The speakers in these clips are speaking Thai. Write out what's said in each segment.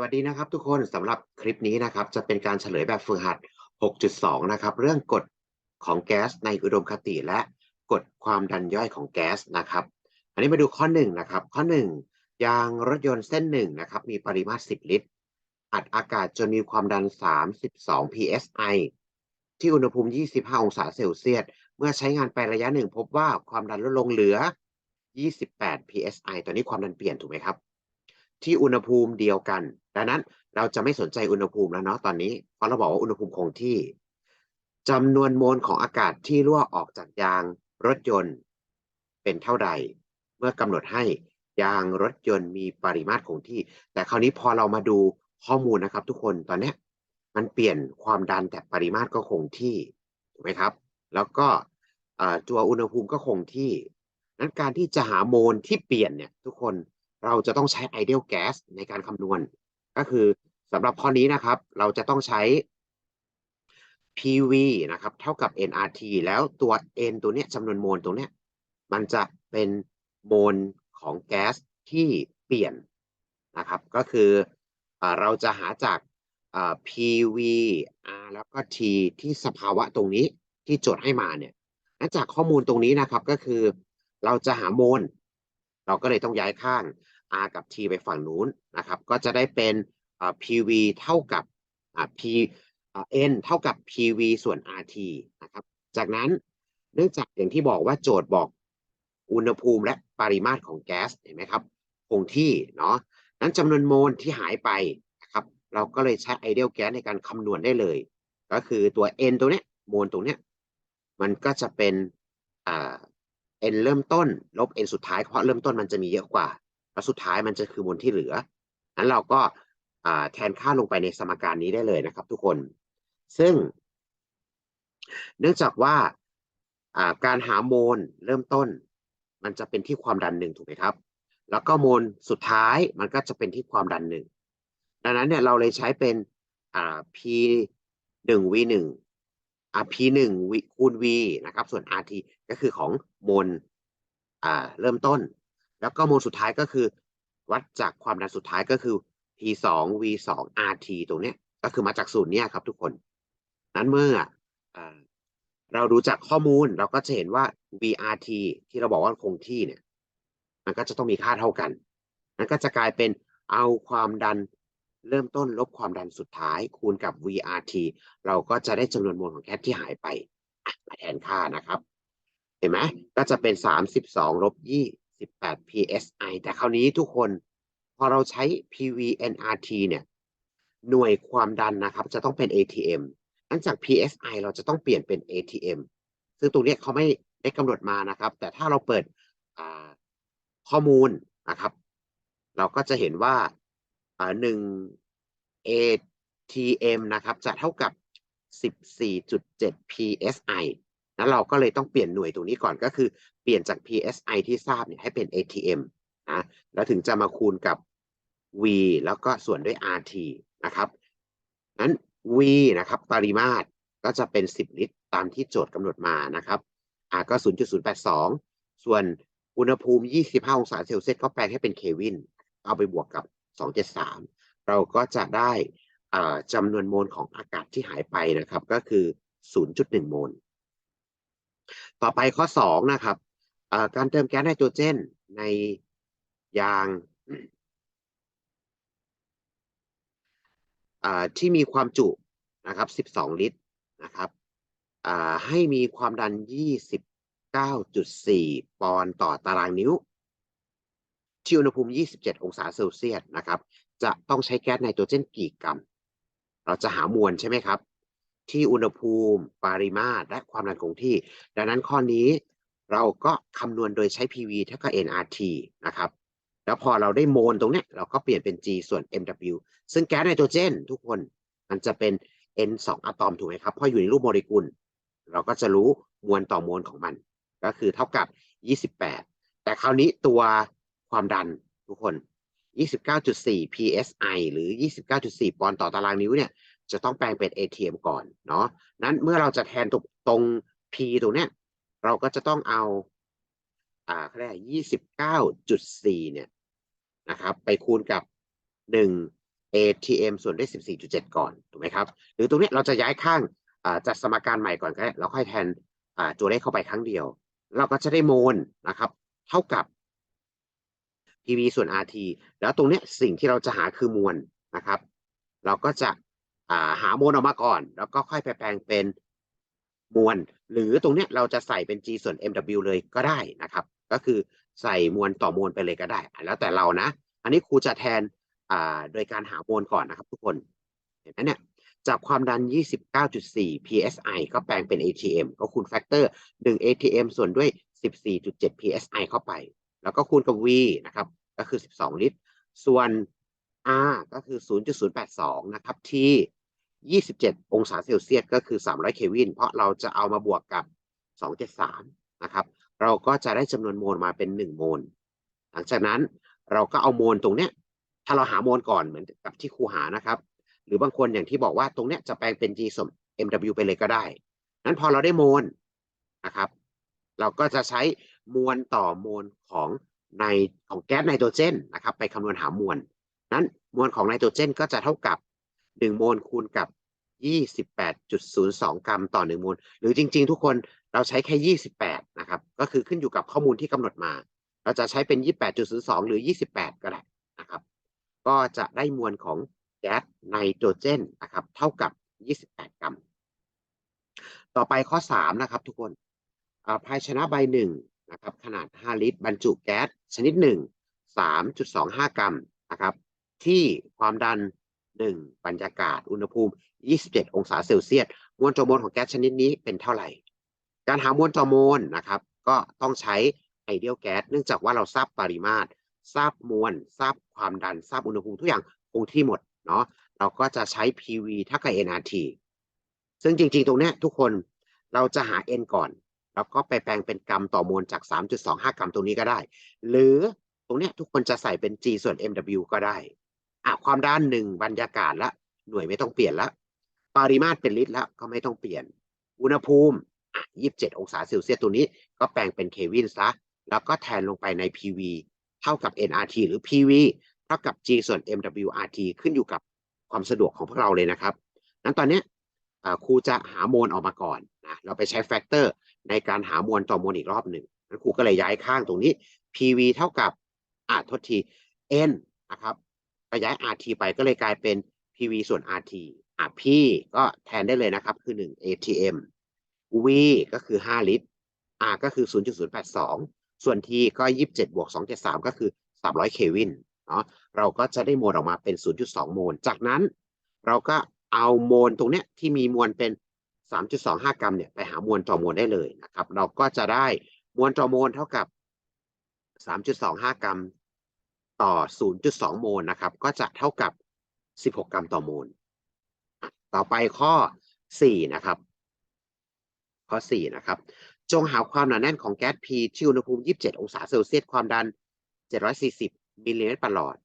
วัสดีนะครับทุกคนสำหรับคลิปนี้นะครับ จะเป็นการเฉลยแบบฝึกหัด 6.2 นะครับ เรื่องกฎของแก๊สในอุดมคติและกฎความดันย่อยของแก๊สนะครับ อันนี้มาดูข้อ1นะครับ ข้อ 1 ยางรถยนต์เส้นหนึ่งนะครับ มีปริมาตร 10 ลิตร อัดอากาศจนมีความดัน 32 psi ที่อุณหภูมิ 25 องศาเซลเซียส เมื่อใช้งานไประยะหนึ่งพบว่าความดันลดลงเหลือ 28 psi ตอนนี้ความดันเปลี่ยนถูกไหมครับ ที่อุณหภูมิเดียวกัน ดังนั้นเราจะไม่สนใจอุณหภูมิแล้วเนาะตอนนี้ เพราะเราบอกว่าอุณหภูมิคงที่จำนวนโมลของอากาศที่รั่วออกจากยางรถยนต์ เป็นเท่าใด เมื่อกำหนดให้ยางรถยนต์มีปริมาตรคงที่ แต่คราวนี้พอเรามาดูข้อมูลนะครับ ทุกคนตอนนี้มันเปลี่ยนความดันแต่ปริมาตรก็คงที่ถูกไหมครับ แล้วก็ตัวอุณหภูมิก็คงที่นั้นการที่จะหาโมลที่เปลี่ยนเนี่ยทุกคน เราจะต้องใช้ ideal gas ในการคำนวณ ก็คือสำหรับข้อนี้นะครับ เราจะต้องใช้ PV นะครับ เท่ากับ nRT แล้วตัว n ตัวเนี้ยจำนวนโมลตรงเนี้ยมันจะเป็นโมลของแก๊สที่เปลี่ยนนะครับ ก็คืออเราจะหาจาก PV R แล้วก็ T ที่สภาวะตรงนี้ที่โจทย์ให้มาเนี่ยจากข้อมูลตรงนี้นะครับก็คือ เราจะหาโมล เราก็เลยต้องย้ายข้าง r กับ t ไปฝั่งนู้นนะครับ ก็จะได้เป็น pv เท่ากับ p n เท่ากับ pv ส่วน rt นะครับ จากนั้นเนื่องจากอย่างที่บอกว่าโจทย์บอกอุณหภูมิและปริมาตรของแก๊สเห็นไหมครับ คงที่เนาะนั้นจำนวนโมลที่หายไปนะครับ เราก็เลยใช้ไอเดียลแก๊สในการคำนวณได้เลย ก็คือตัว n ตัวเนี้ยโมลตรงเนี้ยมันก็จะเป็นอ่า n เริ่มต้น ลบ n สุดท้ายเพราะเริ่มต้นมันจะมีเยอะกว่า แล้วสุดท้ายมันจะคือมวลที่เหลือนั้นเราก็แทนค่าลงไปในสมการนี้ได้เลยนะครับ ทุกคน ซึ่ง เนื่องจากว่าการหาโมลเริ่มต้น มันจะเป็นที่ความดันหนึ่งถูกไหมครับ แล้วก็โมลสุดท้ายมันก็จะเป็นที่ความดันหนึ่งดังนั้นเนี่ยเราเลยใช้เป็น p หนึ่ง v หนึ่ง p หนึ่งคูณ v นะครับ ส่วน rt ก็คือของโมลเริ่มต้น แล้วก็โมลสุดท้ายก็คือ วัดจากความดันสุดท้ายก็คือ P 2 V 2 RT ตรงเนี้ย ก็คือมาจากสูตรเนี้ยครับทุกคน นั้นเมื่อเราดูจากข้อมูลเราก็จะเห็นว่า VRT ที่เราบอกว่าคงที่เนี่ย มันก็จะต้องมีค่าเท่ากันนั้นก็จะกลายเป็นเอาความดันเริ่มต้นลบความดันสุดท้ายคูณกับ VRT เราก็จะได้จำนวนโมลของแก๊สที่หายไปมาแทนค่านะครับ เห็นไหมก็จะเป็น 32ลบ 18 psi แต่คราวนี้ทุกคนพอเราใช้ PVNRT เนี่ย หน่วยความดันนะครับ จะต้องเป็น ATM อันจาก PSI เราจะต้องเปลี่ยนเป็น ATM ซึ่งตรงนี้เขาไม่ได้กำหนดมานะครับ แต่ถ้าเราเปิดข้อมูลนะครับ เราก็จะเห็นว่าหนึ่ง ATM นะครับ จะเท่ากับ 14.7 PSI นั้นเราก็เลยต้องเปลี่ยนหน่วยตรงนี้ก่อนก็คือเปลี่ยนจาก PSI ที่ทราบเนี่ยให้เป็น ATM นะแล้วถึงจะมาคูณกับ V แล้วก็ส่วนด้วย RT นะครับนั้น V นะครับปริมาตรก็จะเป็น 10 ลิตร ตามที่โจทย์กำหนดมานะครับ R ก็ 0.082 ส่วนอุณหภูมิ 25 องศาเซลเซียสก็แปลงให้เป็นเควิน เอาไปบวกกับ 273 เราก็จะได้จำนวนโมลของอากาศที่หายไปนะครับ ก็คือ 0.1 โมล ต่อไปข้อสองนะครับการเติมแก๊สไนโตรเจนในยางที่มีความจุนะครับ 12 ลิตรนะครับให้มีความดัน 29.4 ปอนด์ต่อตารางนิ้ว ที่อุณหภูมิ 27 องศาเซลเซียสนะครับ จะต้องใช้แก๊สไนโตรเจนกี่กรัม เราจะหามวลใช่ไหมครับ ที่อุณหภูมิ ปริมาตร และความดันคงที่ ดังนั้นข้อนี้เราก็คำนวณโดยใช้ PV เท่ากับ nRT นะครับ แล้วพอเราได้โมลตรงนี้เราก็เปลี่ยนเป็น G ส่วน MW ซึ่งแก๊สไนโตรเจนทุกคนมันจะเป็น N 2 อะตอมถูกไหมครับ เพราะอยู่ในรูปโมเลกุล เราก็จะรู้มวลต่อมวลของมัน ก็คือเท่ากับ 28 แต่คราวนี้ตัวความดันทุกคน 29.4 psi หรือ 29.4 ปอนด์ต่อตารางนิ้วเนี่ย จะต้องแปลงเป็น ATM ก่อนเนาะนั้นเมื่อเราจะแทนตรงตรง P ตรงเนี้ยเราก็จะต้องเอาอ่าเขาเรียกยี่สิบเก้าจุดสี่เนี่ยนะครับ ไปคูณกับหนึ่ง ATM ส่วนด้วย14.7ก่อนถูกไหมครับ หรือตรงเนี้ยเราจะย้ายข้างอ่าจัดสมการใหม่ก่อนก็ได้แล้วค่อยแทนอ่าตัวเลขเข้าไปครั้งเดียว เราก็จะได้โมลนะครับ เท่ากับ PV ส่วน RT แล้วตรงเนี้ยสิ่งที่เราจะหาคือมวลนะครับ เราก็จะ หามวลออกมาก่อน แล้วก็ค่อยไปแปลงเป็นมวล หรือตรงเนี้ยเราจะใส่เป็น G ส่วน MW เลยก็ได้นะครับ ก็คือใส่มวลต่อมวลไปเลยก็ได้ แล้วแต่เรานะ อันนี้ครูจะแทนอ่าโดยการหามวลก่อนนะครับ ทุกคน เห็นไหมเนี่ย จากความดัน 29.4 psi ก็แปลงเป็น ATM ก็คูณแฟกเตอร์ 1 ATM ส่วนด้วย 14.7 psi เข้าไป แล้วก็คูณกับ V นะครับ ก็คือ 12 ลิตร ส่วน R ก็คือ 0.082 นะครับที่ 27 องศาเซลเซียสก็คือ 300 เควิน เพราะเราจะเอามาบวกกับ 273 นะครับ เราก็จะได้จำนวนโมลมาเป็น 1 โมล หลังจากนั้นเราก็เอาโมลตรงเนี้ย ถ้าเราหาโมลก่อนเหมือนกับที่ครูหานะครับ หรือบางคนอย่างที่บอกว่าตรงเนี้ยจะแปลงเป็น G ส่วน MW ไปเลยก็ได้ นั้นพอเราได้โมลนะครับ เราก็จะใช้มวลต่อมวลของในของแก๊สไนโตรเจนนะครับ ไปคำนวณหามวล นั้นมวลของไนโตรเจนก็จะเท่ากับ 1 โมลคูณกับ 28.02 กรัมต่อ 1 โมล หรือจริง ๆ ทุกคนเราใช้แค่ 28 นะครับ ก็คือขึ้นอยู่กับข้อมูลที่กำหนดมา เราจะใช้เป็น 28.02 หรือ 28 ก็ได้นะครับ ก็จะได้มวลของแก๊สไนโตรเจนนะครับ เท่ากับ 28 กรัม ต่อไปข้อ 3 นะครับ ทุกคนอ่าภาชนะใบหนึ่งนะครับ ขนาด 5 ลิตร บรรจุแก๊สชนิด1 3.25 กรัมนะครับ ที่ความดัน 1 บรรยากาศอุณหภูมิ 27 องศาเซลเซียสมวลต่อมลของแก๊สชนิดนี้เป็นเท่าไหร่ การหามวลต่อมลนะครับ ก็ต้องใช้ไอเดียลแก๊สเนื่องจากว่าเราทราบปริมาตร ทราบมวลทราบความดันทราบอุณหภูมิทุกอย่างคงที่หมดเนาะเราก็จะใช้ PV เท่ากับ nRT ซึ่งจริงๆ ตรงเนี้ยทุกคนเราจะหา n ก่อน แล้วก็ไปแปลงเป็นกรัมต่อมวลจาก 3.25 กรัมตรงนี้ก็ได้ หรือตรงเนี้ยทุกคนจะใส่เป็น G ส่วน MW ก็ได้ อะความด้านหนึ่งบรรยากาศละหน่วยไม่ต้องเปลี่ยนละปริมาตรเป็นลิตรแล้วก็ไม่ต้องเปลี่ยน อุณหภูมิอะ27องศาเซลเซียสตัวนี้ก็แปลงเป็นเควินซะแล้วก็แทนลงไปใน PV เท่ากับ nRT หรือ PV เท่ากับ G ส่วน MWRT ขึ้นอยู่กับความสะดวกของพวกเราเลยนะครับนั้นตอนนี้ครูจะหาโมลออกมาก่อนนะเราไปใช้แฟกเตอร์ในการหามวลต่อมวลอีกรอบหนึ่งครูก็เลยย้ายข้างตรงนี้ PV เท่ากับอ่าทษที N นะครับ ไปย้าย RT ไปก็เลยกลายเป็น PV ส่วน RT อะ P ก็แทนได้เลยนะครับ คือ 1 ATM V ก็คือ 5 ลิตร R ก็คือ 0.082 ส่วน T ก็ 27 บวก 273 ก็คือ 300 เควินเนาะเราก็จะได้โมลออกมาเป็น 0.2 โมล จากนั้นเราก็เอาโมลตรงเนี้ยที่มีมวลเป็น 3.25 กรัมเนี่ยไปหามวลต่อมวลได้เลยนะครับ เราก็จะได้มวลต่อมวลเท่ากับ 3.25 กรัม ต่อ 0.2 โมลนะครับ ก็จะเท่ากับ 16 กรัมต่อโมล ต่อไปข้อ 4 นะครับ ข้อ 4 นะครับ จงหาความหนาแน่นของแก๊ส P ที่อุณหภูมิ 27 องศาเซลเซียส ความดัน 740 มิลลิเมตรประหลอด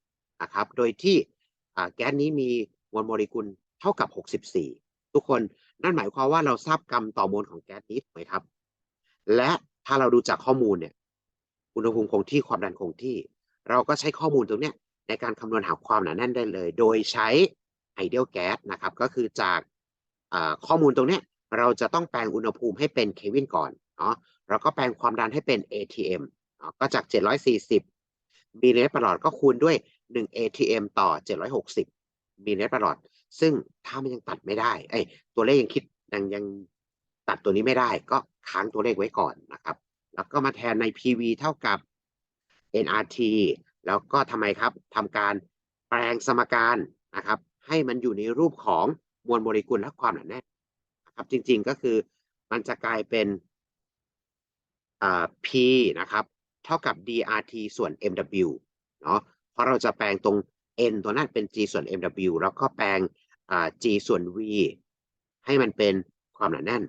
นะครับ โดยที่แก๊สนี้มีมวลโมเลกุลเท่ากับ 64 ทุกคนนั่นหมายความว่าเราทราบกรัมต่อโมลของแก๊สนี้ถูกไหมครับ และถ้าเราดูจากข้อมูลเนี่ย อุณหภูมิคงที่ความดันคงที่ เราก็ใช้ข้อมูลตรงเนี้ยในการคำนวณหาความหนาแน่นได้เลย โดยใช้ไอเดียลแก๊สนะครับก็คือจากข้อมูลตรงเนี้ยเราจะต้องแปลงอุณหภูมิให้เป็นเควินก่อนเนาะเราก็แปลงความดันให้เป็น ATM เนาะก็จาก 740มิลลิเมตรประหลอดก็คูณด้วย 1 ATM ต่อ 760มิลลิเมตรประหลอด ซึ่งถ้ามันยังตัดไม่ได้เอ้ตัวเลขยังคิดยังยังตัดตัวนี้ไม่ได้ ก็ค้างตัวเลขไว้ก่อนนะครับ แล้วก็มาแทนใน PV เท่ากับ nRT แล้วก็ทำไมครับทำการแปลงสมการนะครับ ให้มันอยู่ในรูปของมวลโมเลกุลและความหนาแน่นนะครับ จริงๆก็คือมันจะกลายเป็นอ่า P นะครับ เท่ากับ DRT ส่วน MW เนาะเพราะเราจะแปลงตรง N ตัวนั้นเป็น G ส่วน MW แล้วก็แปลงอ่า G ส่วน V ให้มันเป็นความหนาแน่น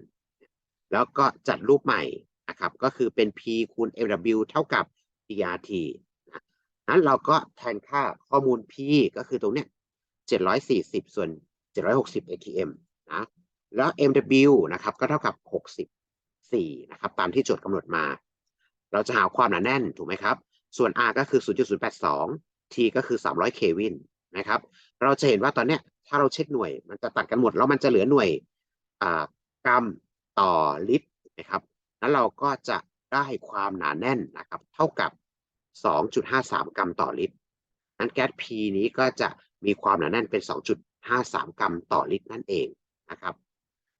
แล้วก็จัดรูปใหม่นะครับ ก็คือเป็น P คูณ MW เท่ากับ DRT นะนั้นเราก็แทนค่าข้อมูล P ก็คือตรงเนี้ย740 ส่วน 760 ATM นะแล้ว MW นะครับก็เท่ากับ 64 นะครับ ตามที่โจทย์กำหนดมา เราจะหาความหนาแน่นถูกไหมครับ ส่วน R ก็คือ 0.082 T ก็คือ 300 เควินนะครับ เราจะเห็นว่าตอนเนี้ยถ้าเราเช็คหน่วย มันจะตัดกันหมด แล้วมันจะเหลือหน่วยอ่ากรัมต่อลิตรนะครับ แล้วเราก็จะได้ความหนาแน่นนะครับ เท่ากับ 2.53 กรัมต่อลิตร นั้นแก๊ส P นี้ก็จะมีความหนาแน่นเป็น 2.53 กรัมต่อลิตรนั่นเองนะครับ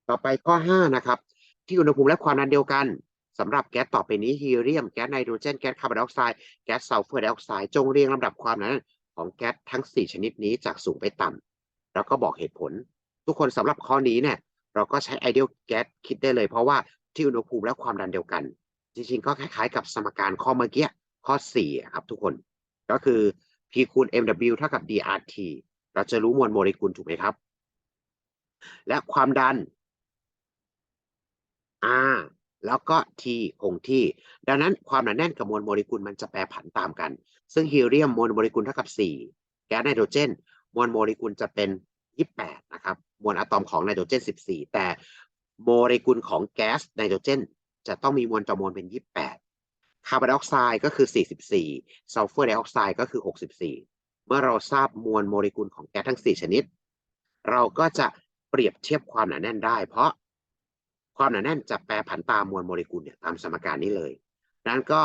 ต่อไปข้อ 5 นะครับ ที่อุณหภูมิและความดันเดียวกันสำหรับแก๊สต่อไปนี้ฮีเลียม แก๊สไนโตรเจน แก๊สคาร์บอนไดออกไซด์ แก๊สซัลเฟอร์ไดออกไซด์ จงเรียงลำดับความหนาแน่นของแก๊สทั้ง 4 ชนิดนี้จากสูงไปต่ำ แล้วก็บอกเหตุผล ทุกคนสำหรับข้อนี้เนี่ย เราก็ใช้ไอเดียลแก๊สคิดได้เลย เพราะว่าที่อุณหภูมิและความดันเดียวกัน จริงๆ ก็คล้ายๆ กับสมการข้อเมื่อกี้ ข้อ4ครับทุกคนก็คือ P คูณ mW เท่ากับ dRT เราจะรู้มวลโมเลกุลถูกไหมครับ และความดัน R แล้วก็ T คงที่ ดังนั้นความหนาแน่นกับมวลโมเลกุลมันจะแปรผันตามกัน ซึ่งฮีเลียมมวลโมเลกุลเท่ากับ 4 แก๊สไนโตรเจน มวลโมเลกุลจะเป็น 28 นะครับ มวลอะตอมของไนโตรเจน 14 แต่โมเลกุลของแก๊สไนโตรเจน จะต้องมีมวลต่อมวลเป็น 28 คาร์บอนไดออกไซด์ก็คือ 44 ซัลเฟอร์ไดออกไซด์ก็คือ 64 เมื่อเราทราบมวลโมเลกุลของแก๊สทั้ง 4 ชนิด เราก็จะเปรียบเทียบความหนาแน่นได้ เพราะความหนาแน่นจะแปรผันตามมวลโมเลกุลเนี่ยตามสมการนี้เลยนั้นก็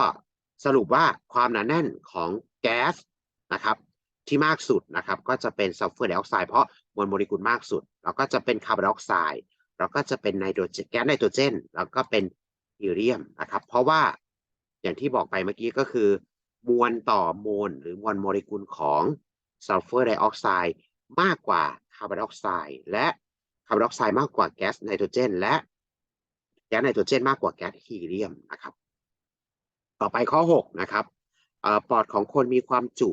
สรุปว่าความหนาแน่นของแก๊สนะครับที่มากสุดนะครับก็จะเป็นซัลเฟอร์ไดออกไซด์เพราะมวลโมเลกุลมากสุด แล้วก็จะเป็นคาร์บอนไดออกไซด์แล้วก็จะเป็นไนโตรเจนแก๊สไนโตรเจน แล้วก็เป็นฮีเลียมนะครับ เพราะว่า อย่างที่บอกไปเมื่อกี้ก็คือ มวลต่อโมลหรือมวลโมเลกุลของซัลเฟอร์ไดออกไซด์มากกว่าคาร์บอนไดออกไซด์และคาร์บอนไดออกไซด์มากกว่าแก๊สไนโตรเจน และแก๊สไนโตรเจนมากกว่าแก๊สฮีเลียมนะครับ ต่อไปข้อ 6 นะครับปอดของคนมีความจุ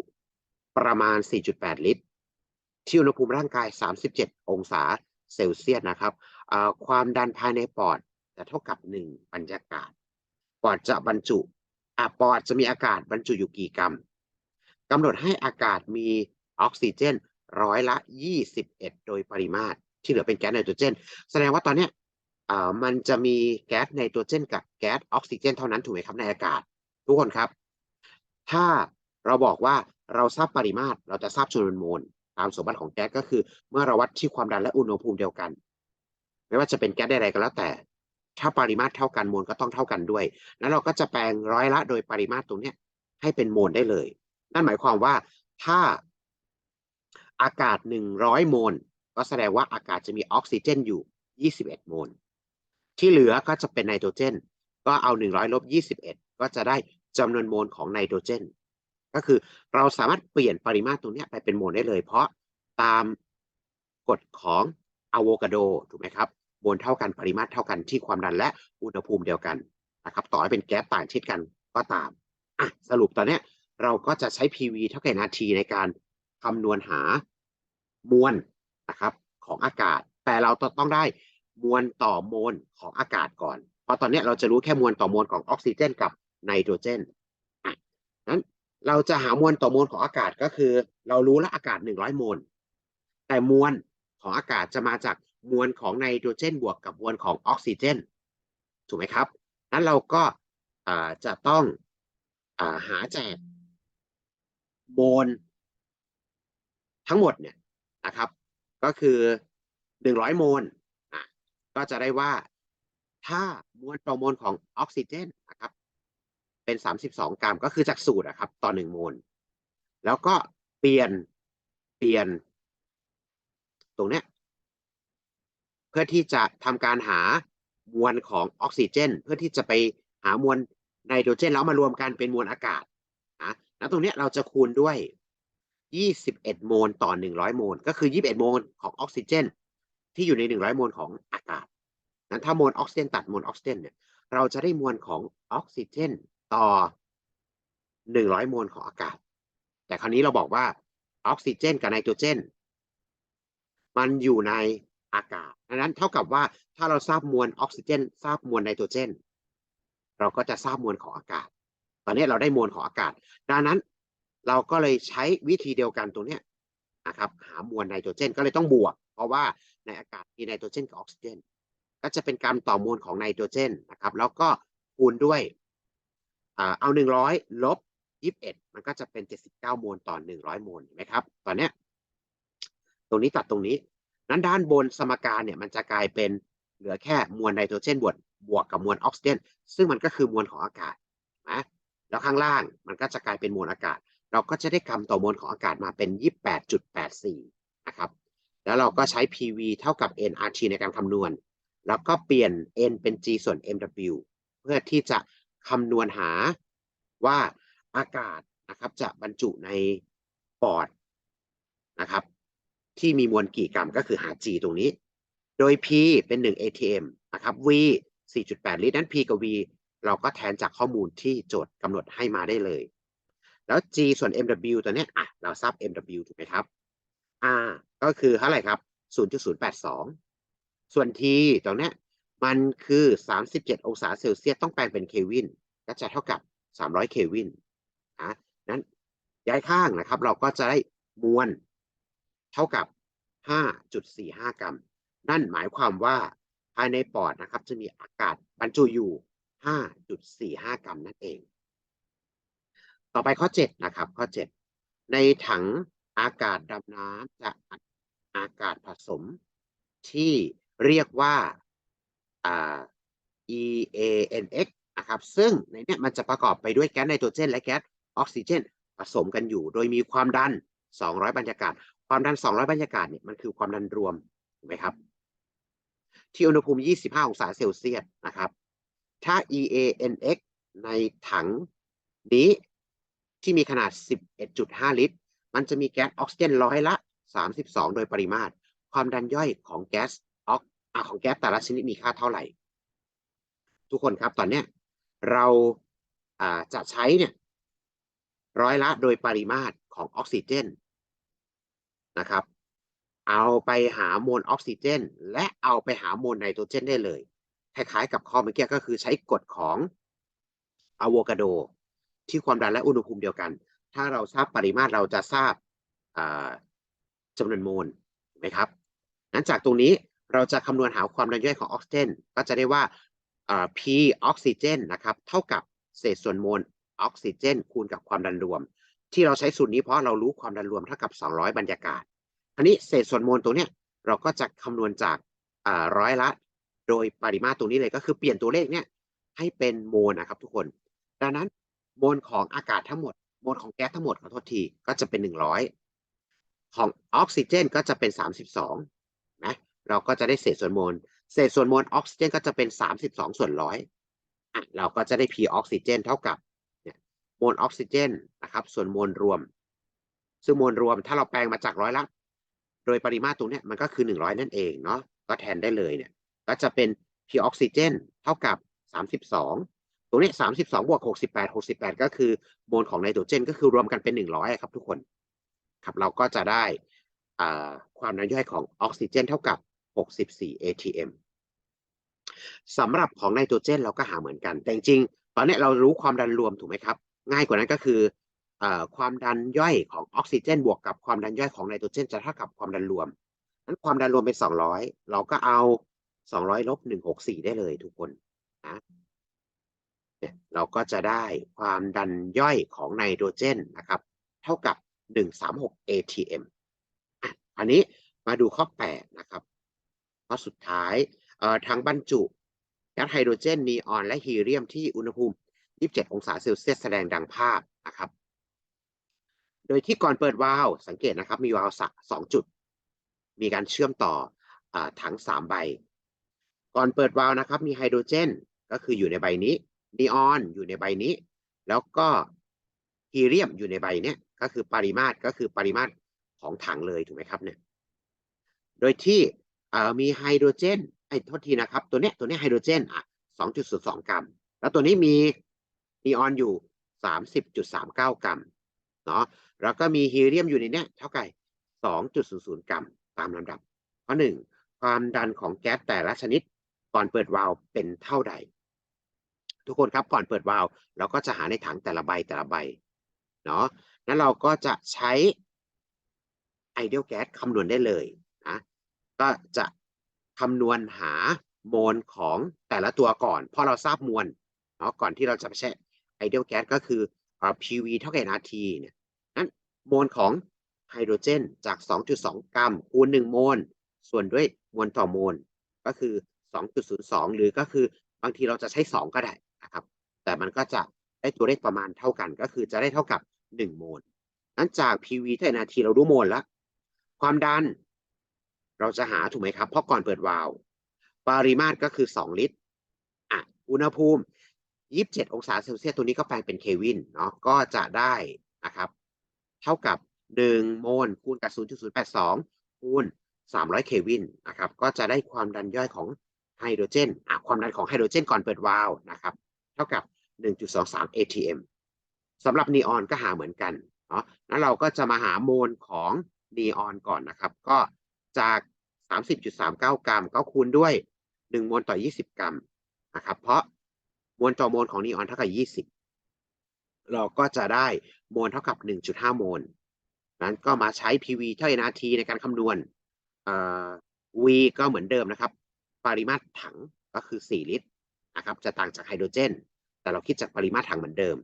ประมาณ 4.8 ลิตร ที่อุณหภูมิร่างกาย 37 องศาเซลเซียสนะครับ ความดันภายในปอดจะเท่ากับ 1 บรรยากาศ ปอดจะบรรจุ ปอดจะมีอากาศบรรจุอยู่กี่กรัมกำหนดให้อากาศมีออกซิเจนร้อยละ 21 โดยปริมาตร ที่เหลือเป็นแก๊สไนโตรเจน แสดงว่าตอนเนี้ยอ่ามันจะมีแก๊สไนโตรเจน กับแก๊สออกซิเจน เท่านั้นถูกไหมครับในอากาศ ทุกคนครับ ถ้าเราบอกว่าเราทราบปริมาตร เราจะทราบจำนวนโมลตามสมบัติของแก๊สก็คือ เมื่อเราวัดที่ความดันและอุณหภูมิเดียวกัน ไม่ว่าจะเป็นแก๊สใดๆก็แล้วแต่ ถ้าปริมาตรเท่ากันโมลก็ต้องเท่ากันด้วย แล้วเราก็จะแปลงร้อยละโดยปริมาตรตรงเนี้ยให้เป็นโมลได้เลย นั่นหมายความว่าถ้าอากาศ 100 โมล ก็แสดงว่าอากาศจะมีออกซิเจนอยู่ 21 โมล ที่เหลือก็จะเป็นไนโตรเจน ก็เอา 100ลบ21 ก็จะได้จำนวนโมลของไนโตรเจน ก็คือเราสามารถเปลี่ยนปริมาตรตรงนี้ไปเป็นโมลได้เลย เพราะตามกฎของอะโวคาโด ถูกไหมครับ มวลเท่ากันปริมาตรเท่ากันที่ความดันและอุณหภูมิเดียวกันนะครับต่อให้เป็นแก๊สต่างชนิดกันก็ตามอะสรุปตอนนี้เราก็จะใช้ PV เท่ากับนาทีในการคำนวณหามวลนะครับของอากาศ แต่เราต้องได้มวลต่อโมลของอากาศก่อน เพราะตอนนี้เราจะรู้แค่มวลต่อโมลของออกซิเจน กับไนโตรเจนอะนั้นเราจะหามวลต่อโมลของอากาศก็คือ เรารู้แล้วอากาศ 100โมลแต่มวลของอากาศจะมาจาก มวลของไนโตรเจนบวกกับมวลของออกซิเจนถูกไหมครับนั้นเราก็จะต้องอาหาจากโมลทั้งหมดเนี่ยนะครับ ก็คือหนึ่งร้อยโมลก็จะได้ว่าถ้ามวลต่อมวลของออกซิเจนนะครับ เป็นสามสิบสองกรัมก็คือจากสูตรนะครับ ต่อหนึ่งโมลแล้วก็เปลี่ยนเปลี่ยน ตรงเนี้ย พื่อที่จะทำการหามวลของออกซิเจน เพื่อที่จะไปหามวลไนโตรเจนแล้วมารวมกันเป็นมวลอากาศนะแล้วตรงนี้เราจะคูณด้วย 21 โมลต่อ 100 โมล ก็คือ 21 โมลของออกซิเจน ที่อยู่ใน 100 โมลของอากาศนั้นถ้ามวลออกซิเจนตัดมวลออกซิเจนเนี่ยเราจะได้มวลของออกซิเจนต่อ 100 โมลของอากาศ แต่คราวนี้เราบอกว่าออกซิเจนกับไนโตรเจน มันอยู่ใน อากาศดังนั้นเท่ากับว่าถ้าเราทราบมวลออกซิเจน ทราบมวลไนโตรเจน เราก็จะทราบมวลของอากาศ ตอนนี้เราได้มวลของอากาศ ดังนั้นเราก็เลยใช้วิธีเดียวกันตรงนี้นะครับ หามวลไนโตรเจนก็เลยต้องบวก เพราะว่าในอากาศมีไนโตรเจนกับออกซิเจน ก็จะเป็นการต่อมวลของไนโตรเจนนะครับ แล้วก็คูณด้วยอเอาหนึ่งร้อยลบยี่สิบเอ็ดมันก็จะเป็นเจ็ดสิบเก้ามวลต่อหนึ่งร้อยมวลเห็นไหมครับ ตอนเนี้ยรงนี้ตัดตรงนี้ นั้นด้านบนสมการเนี่ยมันจะกลายเป็นเหลือแค่มวลไนโตรเจนบวกบวกกับมวลออกซิเจนซึ่งมันก็คือมวลของอากาศนะแล้วข้างล่างมันก็จะกลายเป็นมวลอากาศ เราก็จะได้กำต่อมวลของอากาศมาเป็น 28.84 นะครับ แล้วเราก็ใช้ PV เท่ากับ nRT ในการคำนวณ แล้วก็เปลี่ยน n เป็น g ส่วน mw เพื่อที่จะคำนวณหาว่าอากาศนะครับจะบรรจุในปอดนะครับ ที่มีมวลกี่กรัมก็คือหา g ตรงนี้ โดย p เป็น 1 atm นะครับ v 4.8 ลิตรนั้น p กับ v เราก็แทนจากข้อมูลที่โจทย์กำหนดให้มาได้เลย แล้ว g ส่วน mw ตัวนี้อะเราทราบ mw ถูกไหมครับ r ก็คือเท่าไหร่ครับ 0.082 ส่วน t ตรงนี้มันคือ 37 องศาเซลเซียสต้องแปลงเป็นเควินก็จะเท่ากับ 300 เควินนะนั้นย้ายข้างนะครับ เราก็จะได้มวล เท่ากับ 5.45 กรัม นั่นหมายความว่าภายในปอดนะครับ จะมีอากาศบรรจุอยู่ 5.45 กรัมนั่นเอง ต่อไปข้อ 7 นะครับ ข้อ 7 ในถังอากาศดำน้ำจะอัดอากาศผสม ที่เรียกว่าอ่า EANX นะครับ ซึ่งในนี้มันจะประกอบไปด้วยแก๊สไนโตรเจน และแก๊สออกซิเจน ผสมกันอยู่ โดยมีความดัน 200 บรรยากาศ ความดัน 200 บรรยากาศเนี่ยมันคือความดันรวมถูกไหมครับ ที่อุณหภูมิ 25 องศาเซลเซียสนะครับ ถ้า EANX ในถังนี้ที่มีขนาด 11.5 ลิตร มันจะมีแก๊สออกซิเจนร้อยละ 32 โดยปริมาตร ความดันย่อยของแก๊สออกอของแก๊สแต่ละชนิดมีค่าเท่าไหร่ ทุกคนครับตอนเนี้ยเราอ่าจะใช้เนี่ยร้อยละโดยปริมาตรของออกซิเจน นะครับ เอาไปหาโมลออกซิเจน และเอาไปหาโมลไนโตรเจนได้เลย คล้ายๆกับข้อเมื่อกี้ก็คือใช้กฎของอะโวคาโด ที่ความดันและอุณหภูมิเดียวกัน ถ้าเราทราบปริมาตรเราจะทราบจำนวนโมลถูกไหมครับนั้นจากตรงนี้เราจะคำนวณหาความดันย่อยของออกซิเจน ก็จะได้ว่า P ออกซิเจนนะครับ เท่ากับเศษส่วนโมลออกซิเจน คูณกับความดันรวม ที่เราใช้สูตรนี้เพราะเรารู้ความดันรวมเท่ากับ 200 บรรยากาศ อันนี้เศษส่วนมวลตัวเนี้ยเราก็จะคำนวณจากร้อยละ โดยปริมาตรตรงนี้เลยก็คือเปลี่ยนตัวเลขเนี่ยให้เป็นโมลนะครับทุกคน ดังนั้นโมลของอากาศทั้งหมดโมลของแก๊สทั้งหมดขอโทษทีก็จะเป็น 100 ของออกซิเจนก็จะเป็น 32นะเราก็จะได้เศษส่วนมวลเศษส่วนมวลออกซิเจนก็จะเป็น 32 ส่วนร้อยอะเราก็จะได้ P ออกซิเจนเท่ากับ เนี่ยโมลออกซิเจนนะครับส่วนมวลรวม ซึ่งมวลรวมถ้าเราแปลงมาจากร้อยละ โดยปริมาตรตรงนี้มันก็คือ 100 นั่นเองเนาะก็แทนได้เลยเนี่ยก็จะเป็น P ออกซิเจนเท่ากับ 32 ตรงนี้ 32บวก68 68 ก็คือโมลของไนโตรเจน ก็คือรวมกันเป็น 100 ครับทุกคนครับเราก็จะได้ความดันย่อยของออกซิเจน เท่ากับ 64 atm สำหรับของไนโตรเจนเราก็หาเหมือนกัน แต่จริงตอนนี้เรารู้ความดันรวมถูกไหมครับ ง่ายกว่านั้นก็คืออความดันย่อยของออกซิเจน บวกกับความดันย่อยของไนโตรเจน จะเท่ากับความดันรวมนั้นความดันรวมเป็น 200 เราก็เอา 200ลบ164 ได้เลยทุกคนนะเนี่ยเราก็จะได้ความดันย่อยของไนโตรเจนนะครับ เท่ากับ 136 atm อันนี้มาดูข้อ 8 นะครับ ข้อสุดท้ายทางบรรจุแก๊สไฮโดรเจนนีออนและฮีเลียมที่อุณหภูมิ 27 องศาเซลเซียสแสดงดังภาพนะครับ โดยที่ก่อนเปิดวาล์วสังเกตนะครับ มีวาล์วสักสองจุด มีการเชื่อมต่ออถังสามใบ ก่อนเปิดวาล์วนะครับ มีไฮโดรเจน ก็คืออยู่ในใบนี้นีออนอยู่ในใบนี้ แล้วก็ฮีเลียมอยู่ในใบเนี้ยก็คือปริมาตรก็คือปริมาตรของถังเลยถูกไหมครับเนี่ย โดยที่มีไฮโดรเจนไอ้โทษทีนะครับ ตัวเนี้ยตัวเนี้ยไฮโดรเจนอะ2.02 กรัม แล้วตัวนี้มี นีออนอยู่30.39กรัมเนาะแล้วก็มีฮีเลียมอยู่ในเนี้ยเท่ากับ2.00กรัมตามลำดับ ข้อหนึ่งความดันของแก๊สแต่ละชนิดก่อนเปิดวาล์วเป็นเท่าใด ทุกคนครับก่อนเปิดวาล์วเราก็จะหาในถังแต่ละใบแต่ละใบเนาะนั้นเราก็จะใช้ไอเดียลแก๊สคำนวณได้เลยนะก็จะคำนวณหาโมลของแต่ละตัวก่อน เพราะเราทราบมวลเนาะก่อนที่เราจะไปใช้ ไอเดียลแก๊สก็คืออ PV เท่ากับ RT เนี่ยนั้นโมลของไไฮโดรเจนจาก 2.2 กรัม คูณ 1 โมล ส่วนด้วยมวลต่อโมล ก็คือ 2.02 หรือก็คือบางทีเราจะใช้ 2 ก็ได้นะครับ แต่มันก็จะได้ตัวเลขประมาณเท่ากัน ก็คือจะได้เท่ากับ 1 โมล นั้นจาก PV เท่านาทีเรารู้โมลแล้ว ความดัน เราจะหาถูกไหมครับ เพราะก่อนเปิดวาล์วปริมาตรก็คือ 2 ลิตร อะ อุณหภูมิ 27 องศาเซลเซียสตัวนี้ก็แปลงเป็นเควินเนาะก็จะได้นะครับ เท่ากับ 1 โมลคูณกับ 0.082 คูณ 300 เควินนะครับ ก็จะได้ความดันย่อยของไฮโดรเจนอะความดันของไฮโดรเจนก่อนเปิดวาล์วนะครับ เท่ากับ 1.23 atm สำหรับนีออนก็หาเหมือนกันเนาะแล้วเราก็จะมาหาโมลของนีออนก่อนนะครับ ก็จาก 30.39 กรัม ก็คูณด้วย 1 โมลต่อ 20 กรัมนะครับ เพราะ มวลต่อโมลของนีออนเท่ากับ 20 เราก็จะได้โมลเท่ากับ 1.5 โมลนั้นก็มาใช้ PV เท่า NRT ในการคำนวณ V ก็เหมือนเดิมนะครับ ปริมาตรถังก็คือ 4 ลิตรนะครับ จะต่างจากไฮโดรเจน แต่เราคิดจากปริมาตรถังเหมือนเดิม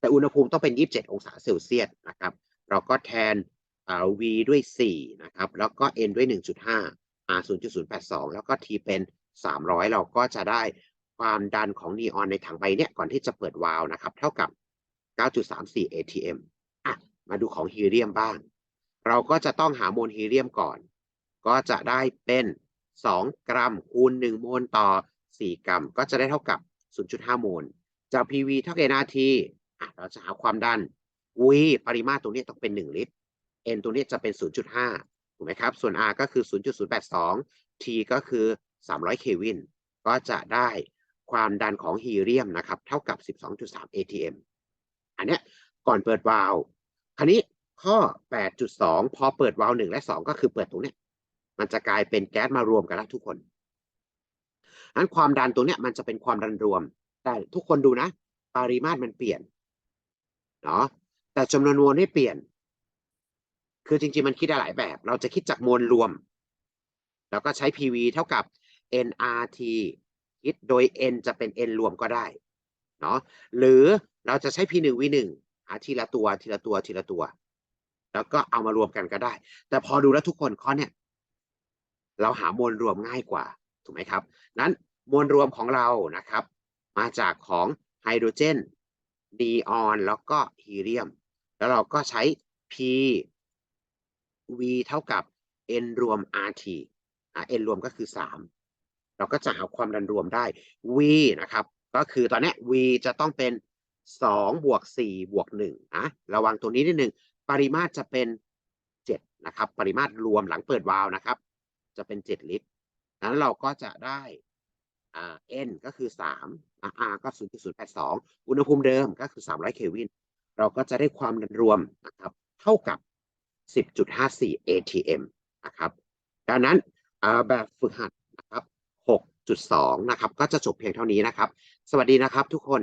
แต่อุณหภูมิต้องเป็น 27 องศาเซลเซียสนะครับ เราก็แทน V ด้วย 4 นะครับ แล้วก็ N ด้วย 1.5 R 0.082 แล้วก็ T เป็น 300 เราก็จะได้ ความดันของนีออนในถังใบเนี้ยก่อนที่จะเปิดวาล์วนะครับ เท่ากับ 9.34 atm อะมาดูของฮีเลียมบ้าง เราก็จะต้องหาโมลฮีเลียมก่อน ก็จะได้เป็น 2 กรัมคูณ 1 โมลต่อ 4 กรัม ก็จะได้เท่ากับ 0.5 โมลจาก PV เท่ากับ NRT อะเราจะหาความดัน V ปริมาตรตรงนี้ต้องเป็น 1 ลิตร N ตรงนี้จะเป็น 0.5 ถูกไหมครับ ส่วน R ก็คือ 0.082 T ก็คือ 300 เควิน ก็จะได้ ความดันของฮีเลียมนะครับ เท่ากับ 12.3 atm อันเนี้ยก่อนเปิดวาล์วคราวนี้ข้อ 8.2 พอเปิดวาล์ว1และ 2 ก็คือเปิดตรงเนี้ยมันจะกลายเป็นแก๊สมารวมกันแล้วทุกคนนั้นความดันตรงเนี้ยมันจะเป็นความดันรวม แต่ทุกคนดูนะ ปริมาตรมันเปลี่ยนเนาะแต่จำนวนมวลไม่เปลี่ยน คือจริงๆมันคิดได้หลายแบบ เราจะคิดจากมวลรวม แล้วก็ใช้ PV เท่ากับ nRT คิดโดย n จะเป็น n รวมก็ได้เนาะหรือเราจะใช้ p1 v1 หาทีละตัวทีละตัวทีละตัว แล้วก็เอามารวมกันก็ได้ แต่พอดูแล้วทุกคนข้อเนี่ยเราหามวลรวมง่ายกว่าถูกไหมครับ นั้นมวลรวมของเรานะครับ มาจากของไฮโดรเจนนีออนแล้วก็ฮีเลียม แล้วเราก็ใช้ P V เท่ากับ N รวม RT อะ N รวมก็คือ 3 เราก็จะหาความดันรวมได้ V นะครับ ก็คือตอนนี้ V จะต้องเป็น2บวก4บวก1นะระวังตัวนี้นิดนึงปริมาตรจะเป็น7นะครับ ปริมาตรรวมหลังเปิดวาล์วนะครับ จะเป็น 7 ลิตรนั้นเราก็จะได้อ่า N ก็คือ3อ่า R ก็ 0.082 อุณหภูมิเดิมก็คือ 300 เคลวิน เราก็จะได้ความดันรวมนะครับ เท่ากับ 10.54 atm นะครับ ดังนั้นแบบฝึกหัด 6.2 นะครับ ก็จะจบเพียงเท่านี้นะครับ สวัสดีนะครับทุกคน